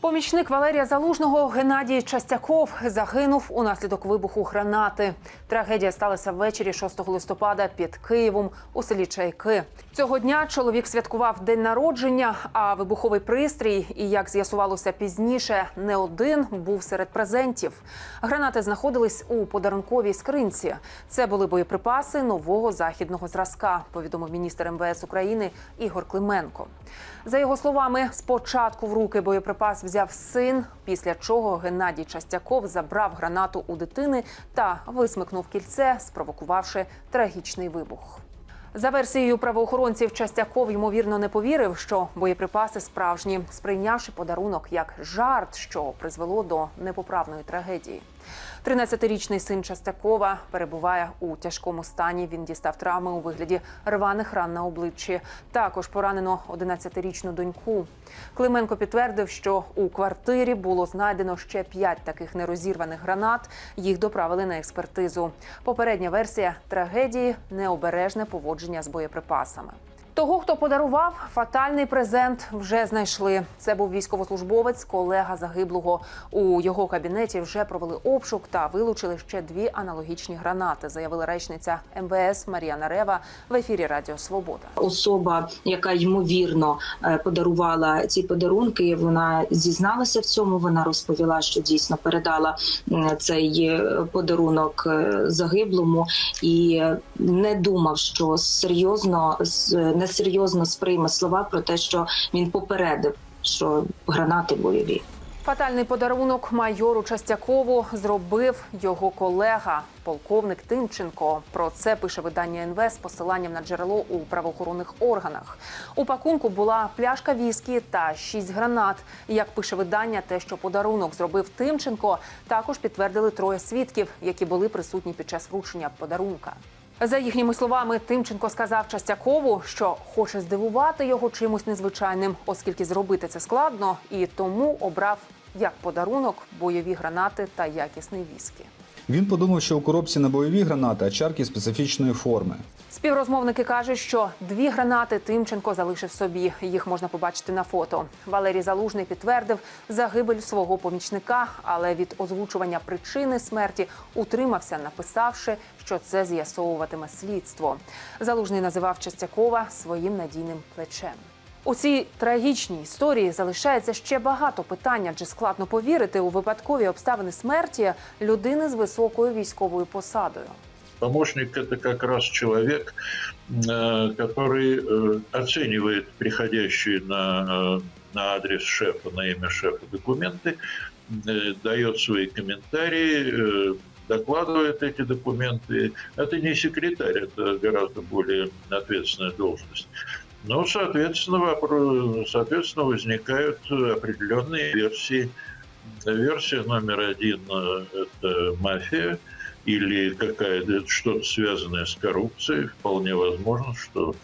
Помічник Валерія Залужного Геннадій Частяков загинув унаслідок вибуху гранати. Трагедія сталася ввечері 6 листопада під Києвом у селі Чайки. Цього дня чоловік святкував день народження, а вибуховий пристрій, і як з'ясувалося пізніше, не один був серед презентів. Гранати знаходились у подарунковій скринці. Це були боєприпаси нового західного зразка. Повідомив міністр МВС України Ігор Клименко. За його словами, спочатку в руки боєприпас взяв син, після чого Геннадій Частяков забрав гранату у дитини та висмикнув кільце, спровокувавши трагічний вибух. За версією правоохоронців, Частяков ймовірно не повірив, що боєприпаси справжні, сприйнявши подарунок як жарт, що призвело до непоправної трагедії. 13-річний син Частякова перебуває у тяжкому стані. Він дістав травми у вигляді рваних ран на обличчі. Також поранено 11-річну доньку. Клименко підтвердив, що у квартирі було знайдено ще п'ять таких нерозірваних гранат. Їх доправили на експертизу. Попередня версія трагедії необережне поводження з боєприпасами. Того, хто подарував фатальний презент, вже знайшли. Це був військовослужбовець, колега загиблого. У його кабінеті вже провели обшук та вилучили ще дві аналогічні гранати, заявила речниця МВС Мар'яна Рева в ефірі Радіо Свобода. особа, яка ймовірно е, подарувала ці подарунки, вона зізналася в цьому. Вона розповіла, що дійсно передала цей е, подарунок е, загиблому, і не думав, що серйозно з- несерйозно сприйме слова про те, що він попередив, що гранати бойові. Фатальний подарунок майору Частякову зробив його колега, полковник Тимченко. Про це пише видання НВ з посиланням на джерело у правоохоронних органах. У пакунку була пляшка віскі та шість гранат. Як пише видання, те, що подарунок зробив Тимченко, також підтвердили троє свідків, які були присутні під час вручення подарунка. За їхніми словами, Тимченко сказав Частякову, що хоче здивувати його чимось незвичайним, оскільки зробити це складно, і тому обрав як подарунок бойові гранати та якісний віскі. Він подумав, що у коробці не бойові гранати, а чарки специфічної форми. Співрозмовники кажуть, що дві гранати Тимченко залишив собі. Їх можна побачити на фото. Валерій Залужний підтвердив загибель свого помічника, але від озвучування причини смерті утримався, написавши, що це з'ясовуватиме слідство. Залужний називав Частякова своїм надійним плечем. У цій трагічній історії залишається ще багато питань, адже складно повірити у випадкові обставини смерті людини з високою військовою посадою. Помощник это как раз человек, э, который э, оценивает приходящие на, э, на адрес шефа, на имя шефа документы, э, дает свои комментарии, э, докладывает эти документы. Это не секретарь, это гораздо более ответственная должность. Но, соответственно, вопро- соответственно возникают определенные версии. Версия номер один э, – это мафия или какая-то что-то связанное с коррупцией. Вполне возможно, что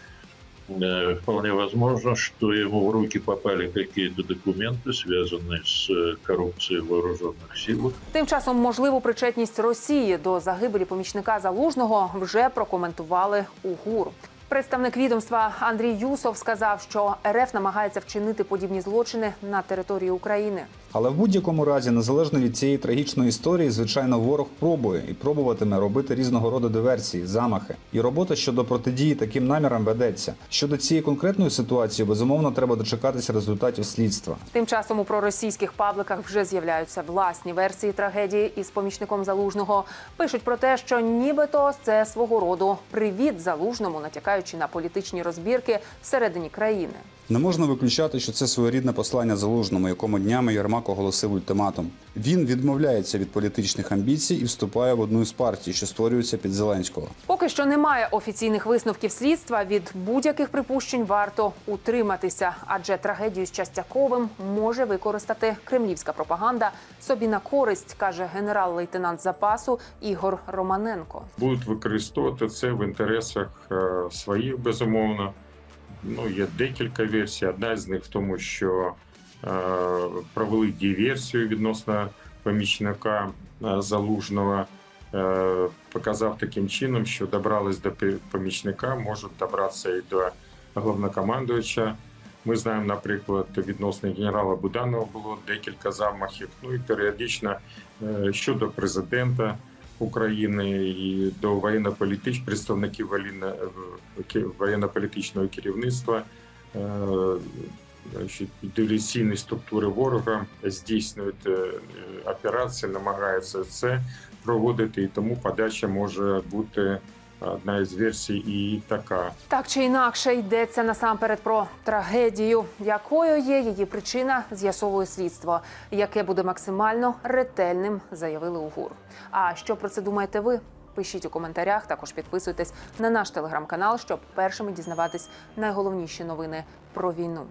э, вполне возможно, что ему в руки попали какие-то документы, связанные с э, коррупцией в вооруженных силах. Тим часом можливу причетність Росії до загибелі помічника залужного вже прокоментували у ГУР. Представник відомства Андрій Юсов сказав, що РФ намагається вчинити подібні злочини на території України. Але в будь-якому разі, незалежно від цієї трагічної історії, звичайно, ворог пробує і пробуватиме робити різного роду диверсії, замахи. І робота щодо протидії таким намірам ведеться. Щодо цієї конкретної ситуації, безумовно, треба дочекатися результатів слідства. Тим часом у проросійських пабликах вже з'являються власні версії трагедії із помічником залужного. Пишуть про те, що нібито це свого роду привіт залужному, натякаючи на політичні розбірки всередині країни. Не можна виключати, що це своєрідне послання залужному, якому днями Єрмак оголосив ультиматум. Він відмовляється від політичних амбіцій і вступає в одну з партій, що створюється під Зеленського. Поки що немає офіційних висновків слідства. Від будь-яких припущень варто утриматися, адже трагедію з Частяковим може використати кремлівська пропаганда собі на користь, каже генерал-лейтенант запасу Ігор Романенко. будуть використовувати це в інтересах е, своїх, безумовно. Ну, є декілька версій. Одна з них в тому, що е, провели диверсію відносно помічника е, залужного. Е, показав таким чином, що добрались до помічника, можуть добратися і до головнокомандуюча Ми знаємо, наприклад, відносно генерала Буданова було декілька замахів. Ну і періодично е, щодо президента України і до воєнно-політич представників е, воєнно-політичного керівництва. е, диверсійні структури ворога здійснюють е, операції, намагаються це проводити, і тому подача може бути одна із версій і така. Так чи інакше йдеться насамперед про трагедію, якою є її причина, з'ясовує слідство, яке буде максимально ретельним, заявили у ГУР. А що про це думаєте ви? Пишіть у коментарях, також підписуйтесь на наш телеграм-канал, щоб першими дізнаватись найголовніші новини про війну.